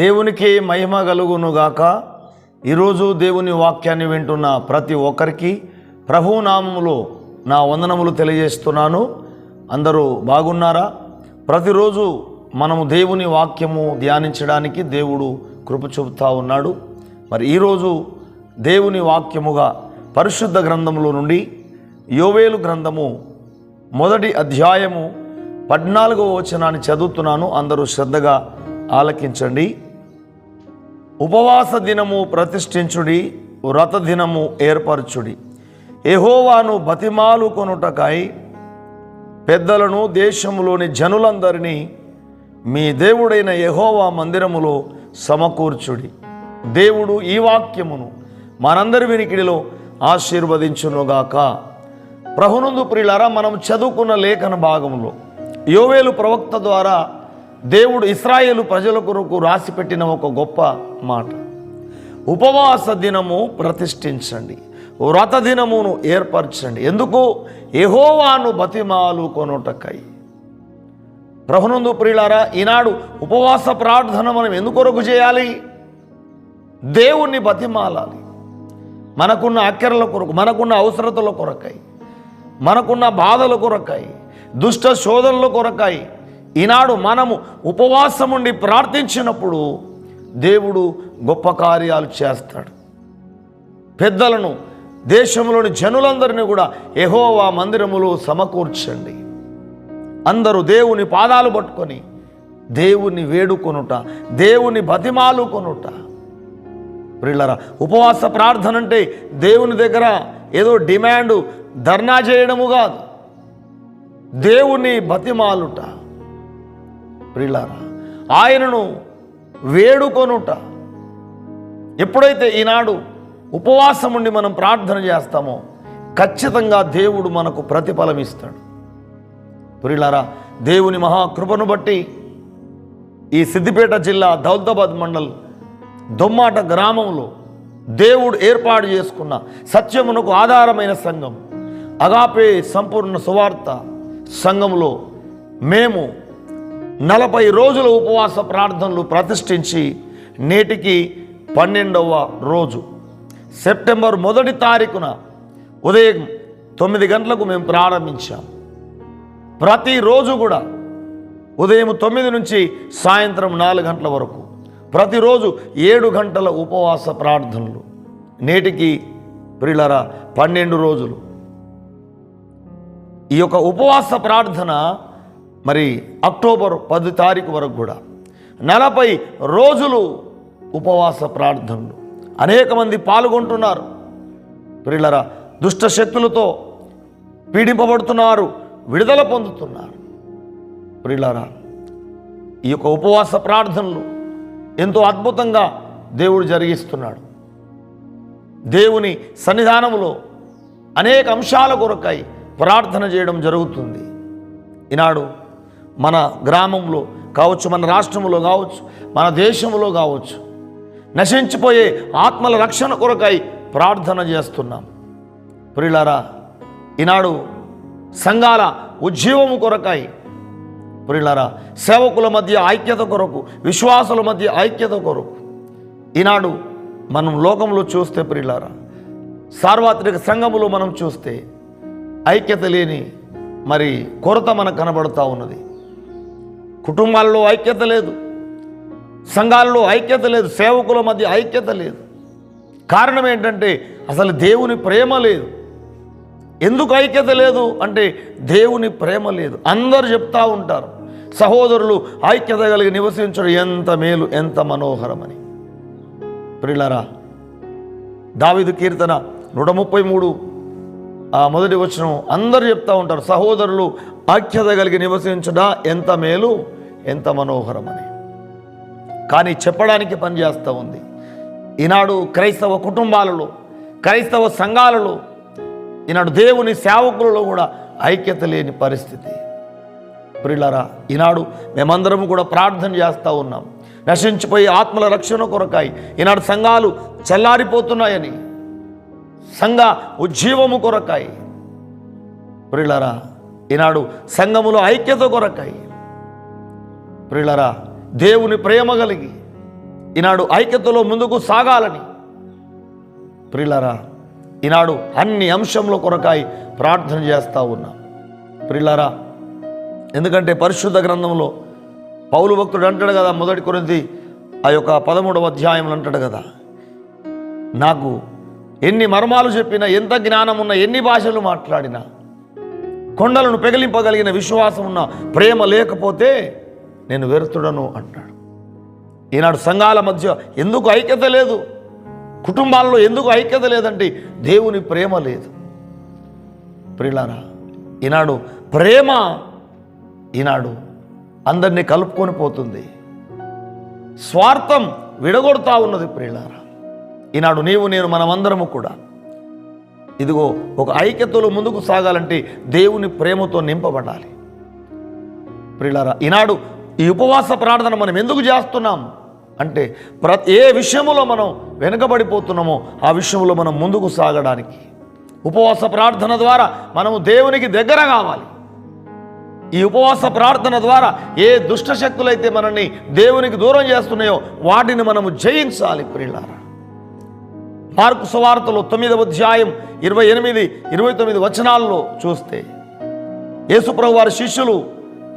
దేవునికి మహిమ కలుగునుగాక. ఈరోజు దేవుని వాక్యాన్ని వింటున్న ప్రతి ఒక్కరికి ప్రభునామములో నా వందనములు తెలియజేస్తున్నాను. అందరూ బాగున్నారా? ప్రతిరోజు మనము దేవుని వాక్యము ధ్యానించడానికి దేవుడు కృప చూపుతా ఉన్నాడు. మరి ఈరోజు దేవుని వాక్యముగా పరిశుద్ధ గ్రంథములో నుండి యోవేలు గ్రంథము మొదటి అధ్యాయము పద్నాలుగవ వచనాన్ని చదువుతున్నాను. అందరూ శ్రద్ధగా ఆలకించండి. ఉపవాస దినము ప్రతిష్ఠించుడి వ్రత దినము ఏర్పరచుడి. ఎహోవాను బతిమాలు కొనుటకై పెద్దలను దేశములోని జనులందరినీ మీ దేవుడైన యహోవా మందిరములో సమకూర్చుడి. దేవుడు ఈ వాక్యమును మనందరి వినికిడిలో ఆశీర్వదించునుగాక. ప్రహునందు ప్రియులారా మనం చదువుకున్న లేఖన భాగంలో యోవేలు ప్రవక్త ద్వారా దేవుడు ఇస్రాయేలు ప్రజల కొరకు రాసిపెట్టిన ఒక గొప్ప మాట. ఉపవాస దినము ప్రతిష్ఠించండి. వ్రత దినమును ఏర్పరచండి. ఎందుకు? ఎహోవాను బతిమాలు కొనుటకై. ప్రభునందు ప్రియులారా ఈనాడు ఉపవాస ప్రార్థన మనం ఎందుకొరకు చేయాలి? దేవుణ్ణి బతిమాలాలి. మనకున్న అక్కరల కొరకు మనకున్న అవసరతల కొరకై మనకున్న బాధల కొరకై దుష్ట శోధనల కొరకై ఈనాడు మనము ఉపవాసం ఉండి ప్రార్థించినప్పుడు దేవుడు గొప్ప కార్యాలు చేస్తాడు. పెద్దలను దేశంలోని జనులందరినీ కూడా ఎహోవా మందిరములో సమకూర్చండి. అందరూ దేవుని పాదాలు పట్టుకొని దేవుని వేడుకొనుట దేవుని బతిమాలు కొనుట. ప్రిల్లరా ఉపవాస ప్రార్థన అంటే దేవుని దగ్గర ఏదో డిమాండ్ ధర్నా చేయడము కాదు. దేవుని బతిమాలుట. ప్రిలారా ఆయనను వేడుకొనుట. ఎప్పుడైతే ఈనాడు ఉపవాసం ఉండి మనం ప్రార్థన చేస్తామో ఖచ్చితంగా దేవుడు మనకు ప్రతిఫలం ఇస్తాడు. పురిలారా దేవుని మహాకృపను బట్టి ఈ సిద్దిపేట జిల్లా దౌల్దాబాద్ మండల్ దొమ్మాట గ్రామంలో దేవుడు ఏర్పాటు చేసుకున్న సత్యమునకు ఆధారమైన సంఘం అగాపే సంపూర్ణ సువార్త సంఘంలో మేము నలభై రోజుల ఉపవాస ప్రార్థనలు ప్రతిష్ఠించి నేటికి పన్నెండవ రోజు. సెప్టెంబర్ మొదటి తారీఖున ఉదయం తొమ్మిది గంటలకు మేము ప్రారంభించాం. ప్రతిరోజు కూడా ఉదయం తొమ్మిది నుంచి సాయంత్రం నాలుగు గంటల వరకు ప్రతిరోజు ఏడు గంటల ఉపవాస ప్రార్థనలు. నేటికి ప్రిలరా పన్నెండు రోజులు. ఈ యొక్క ఉపవాస ప్రార్థన మరి అక్టోబర్ పది తారీఖు వరకు కూడా నలభై రోజులు ఉపవాస ప్రార్థనలు. అనేక మంది పాల్గొంటున్నారు. ప్రిల్లరా దుష్ట శక్తులతో పీడింపబడుతున్నారు విడుదల పొందుతున్నారు. ప్రిల్లరా ఈ యొక్క ఉపవాస ప్రార్థనలు ఎంతో అద్భుతంగా దేవుడు జరిగిస్తున్నాడు. దేవుని సన్నిధానంలో అనేక అంశాల కొరకై ప్రార్థన చేయడం జరుగుతుంది. ఈనాడు మన గ్రామంలో కావచ్చు మన రాష్ట్రంలో కావచ్చు మన దేశంలో కావచ్చు నశించిపోయే ఆత్మల రక్షణ కొరకై ప్రార్థన చేస్తున్నాం. ప్రియులారా ఈనాడు సంఘాల ఉజ్జీవము కొరకై ప్రియులారా సేవకుల మధ్య ఐక్యత కొరకు విశ్వాసుల మధ్య ఐక్యత కొరకు ఈనాడు మనం లోకంలో చూస్తే ప్రియులారా సార్వత్రిక సంఘములో మనం చూస్తే ఐక్యత లేని మరి కొరత మనకు కనబడుతూ ఉన్నది. కుటుంబాల్లో ఐక్యత లేదు. సంఘాల్లో ఐక్యత లేదు. సేవకుల మధ్య ఐక్యత లేదు. కారణం ఏంటంటే అసలు దేవుని ప్రేమ లేదు. ఎందుకు ఐక్యత లేదు అంటే దేవుని ప్రేమ లేదు. అందరు చెప్తా ఉంటారు. సహోదరులు ఐక్యత కలిగి నివసించడం ఎంత మేలు ఎంత మనోహరమని. ప్రిలరా దావిదు కీర్తన నూట ముప్పై మూడు ఆ మొదటి వచనం అందరు చెప్తా ఉంటారు. సహోదరులు ఐక్యత కలిగి నివసించడా ఎంత మేలు? ఎంత మనోహరమని. కానీ చెప్పడానికి పనిచేస్తూ ఉంది. ఈనాడు క్రైస్తవ కుటుంబాలలో క్రైస్తవ సంఘాలలో ఈనాడు దేవుని సేవకులలో కూడా ఐక్యత లేని పరిస్థితి. ప్రిలరా ఈనాడు మేమందరం కూడా ప్రార్థన చేస్తూ ఉన్నాం. నశించిపోయి ఆత్మల రక్షణ కొరకాయి ఈనాడు సంఘాలు చల్లారిపోతున్నాయని సంఘ ఉజ్జీవము కొరకాయి ప్రిలరా ఈనాడు సంఘములో ఐక్యత కొరకాయి ప్రిలరా దేవుని ప్రేమ కలిగి ఈనాడు ఐక్యతలో ముందుకు సాగాలని. ప్రిల్లరా ఈనాడు అన్ని అంశంలో కొరకాయి ప్రార్థన చేస్తూ ఉన్నా. ప్రిల్లరా ఎందుకంటే పరిశుద్ధ గ్రంథంలో పౌలు భక్తుడు అంటాడు కదా మొదటి కొరింది ఆ యొక్క పదమూడవ అధ్యాయంలో అంటాడు కదా నాకు ఎన్ని మర్మాలు చెప్పినా ఎంత జ్ఞానం ఉన్నా ఎన్ని భాషలు మాట్లాడినా కొండలను పెగిలింపగలిగిన విశ్వాసం ఉన్న ప్రేమ లేకపోతే నేను వెరుతుడను అంటాడు. ఈనాడు సంఘాల మధ్య ఎందుకు ఐక్యత లేదు? కుటుంబాల్లో ఎందుకు ఐక్యత లేదంటే దేవుని ప్రేమ లేదు. ప్రిలారా ఈనాడు ప్రేమ ఈనాడు అందరినీ కలుపుకొని పోతుంది. స్వార్థం విడగొడతా ఉన్నది ప్రియులారా. ఈనాడు నీవు నేను మనమందరము కూడా ఇదిగో ఒక ఐక్యతలో ముందుకు సాగాలంటే దేవుని ప్రేమతో నింపబడాలి. ప్రియులారా ఈనాడు ఈ ఉపవాస ప్రార్థన మనం ఎందుకు చేస్తున్నాం? అంటే ప్ర ఏ విషయంలో మనం వెనుకబడిపోతున్నామో ఆ విషయంలో మనం ముందుకు సాగడానికి. ఉపవాస ప్రార్థన ద్వారా మనము దేవునికి దగ్గర కావాలి. ఈ ఉపవాస ప్రార్థన ద్వారా ఏ దుష్ట శక్తులైతే మనల్ని దేవునికి దూరం చేస్తున్నాయో వాటిని మనము జయించాలి ప్రియులారా. మార్కు సువార్తలో తొమ్మిదవ అధ్యాయం ఇరవై ఎనిమిది ఇరవై తొమ్మిది వచనాల్లో చూస్తే యేసుప్రభు వారి శిష్యులు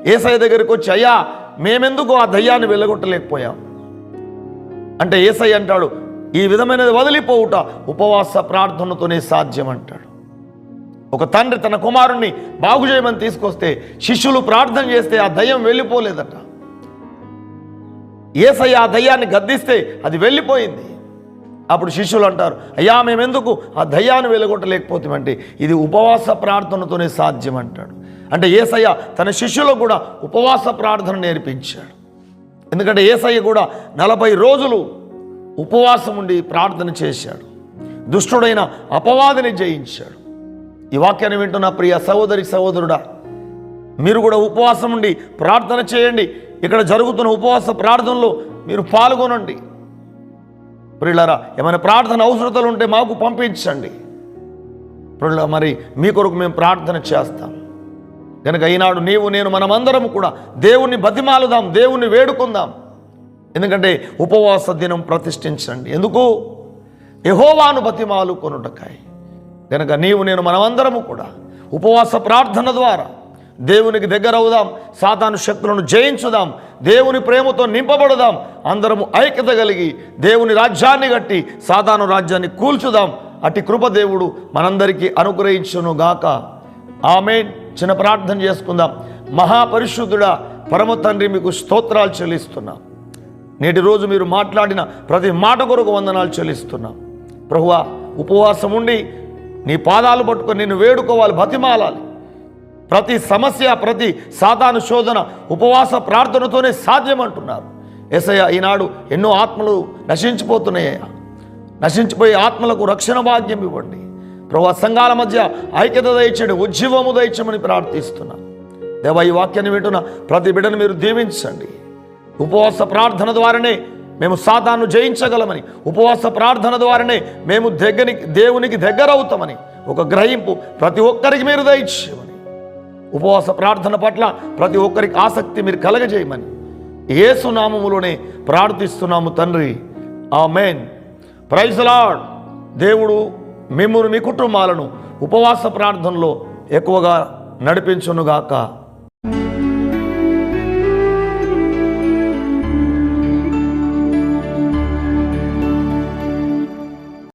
ఏసఐ దగ్గరికి వచ్చి అయ్యా మేమెందుకు ఆ దయ్యాన్ని వెళ్ళగొట్టలేకపోయాం అంటే ఏసయ్య అంటాడు ఈ విధమైనది వదిలిపోవుట ఉపవాస ప్రార్థనతోనే సాధ్యం అంటాడు ఒక తండ్రి తన కుమారుణ్ణి బాగు చేయమని తీసుకొస్తే శిష్యులు ప్రార్థన చేస్తే ఆ దయ్యం వెళ్ళిపోలేదట. ఏసయ్య ఆ దయ్యాన్ని గద్దిస్తే అది వెళ్ళిపోయింది. అప్పుడు శిష్యులు అంటారు అయ్యా మేమెందుకు ఆ దయ్యాన్ని వెలగొట్టలేకపోతామంటే ఇది ఉపవాస ప్రార్థనతోనే సాధ్యం అంటాడు అంటే ఏసయ్య తన శిష్యులకు కూడా ఉపవాస ప్రార్థన నేర్పించాడు. ఎందుకంటే ఏసయ్య కూడా నలభై రోజులు ఉపవాసం ఉండి ప్రార్థన చేశాడు. దుష్టుడైన అపవాదిని జయించాడు. ఈ వాక్యాన్ని వింటున్న ప్రియ సహోదరి సహోదరుడా మీరు కూడా ఉపవాసం ఉండి ప్రార్థన చేయండి. ఇక్కడ జరుగుతున్న ఉపవాస ప్రార్థనలో మీరు పాల్గొనండి. ప్రియులరా ఏమైనా ప్రార్థన అవసరతలు ఉంటే మాకు పంపించండి. ప్రియుల మరి మీ కొరకు మేము ప్రార్థన చేస్తాం. కనుక ఈనాడు నీవు నేను మనమందరం కూడా దేవుణ్ణి బతిమాలుదాం దేవుణ్ణి వేడుకుందాం. ఎందుకంటే ఉపవాస దినం ప్రతిష్ఠించండి. ఎందుకు? యహోవాను బతిమాలు కొనుటకాయ. కనుక నీవు నేను మనమందరము కూడా ఉపవాస ప్రార్థన ద్వారా దేవునికి దగ్గర అవుదాం సాతాను శక్తులను జయించుదాం దేవుని ప్రేమతో నింపబడదాం అందరము ఐక్యత కలిగి దేవుని రాజ్యాన్ని కట్టి సాతాను రాజ్యాన్ని కూల్చుదాం. అటు కృపదేవుడు మనందరికీ అనుగ్రహించునుగాక. గాక ఆమె చిన్న ప్రార్థన చేసుకుందాం. మహాపరిశుద్ధుడా పరమ తండ్రి మీకు స్తోత్రాలు చెల్లిస్తున్నాం. నేటి రోజు మీరు మాట్లాడిన ప్రతి మాట కొరకు వందనాలు చెల్లిస్తున్నాం. ప్రభువా ఉపవాసం ఉండి నీ పాదాలు పట్టుకొని నిన్ను వేడుకోవాలి బతిమాలాలి. ప్రతి సమస్య ప్రతి సాధారణ శోధన ఉపవాస ప్రార్థనతోనే సాధ్యమంటున్నారు. ఎసయ్య ఈనాడు ఎన్నో ఆత్మలు నశించిపోతున్నాయ్యా నశించిపోయే ఆత్మలకు రక్షణ భాగ్యం ఇవ్వండి. ప్రభా సంఘాల మధ్య ఐక్యత దయచేయండి ఉజ్జీవము దయచమని ప్రార్థిస్తున్నాం. దేవ ఈ వాక్యాన్ని వింటున్న ప్రతి బిడ్డను మీరు దీవించండి. ఉపవాస ప్రార్థన ద్వారానే మేము సాతాను జయించగలమని ఉపవాస ప్రార్థన ద్వారానే మేము దగ్గరి దేవునికి దగ్గర అవుతామని ఒక గ్రహింపు ప్రతి ఒక్కరికి మీరు దయచేయమని. ఉపవాస ప్రార్థన పట్ల ప్రతి ఒక్కరికి ఆసక్తి మీరు కలగజేయమని. ఏసునామములోనే ప్రార్థిస్తున్నాము తండ్రి. ఆ మెయిన్ ప్రైజ్ లాడ్ దేవుడు మిమ్మల్ని మీ కుటుంబాలను ఉపవాస ప్రార్థనలో ఎక్కువగా నడిపించునుగాక.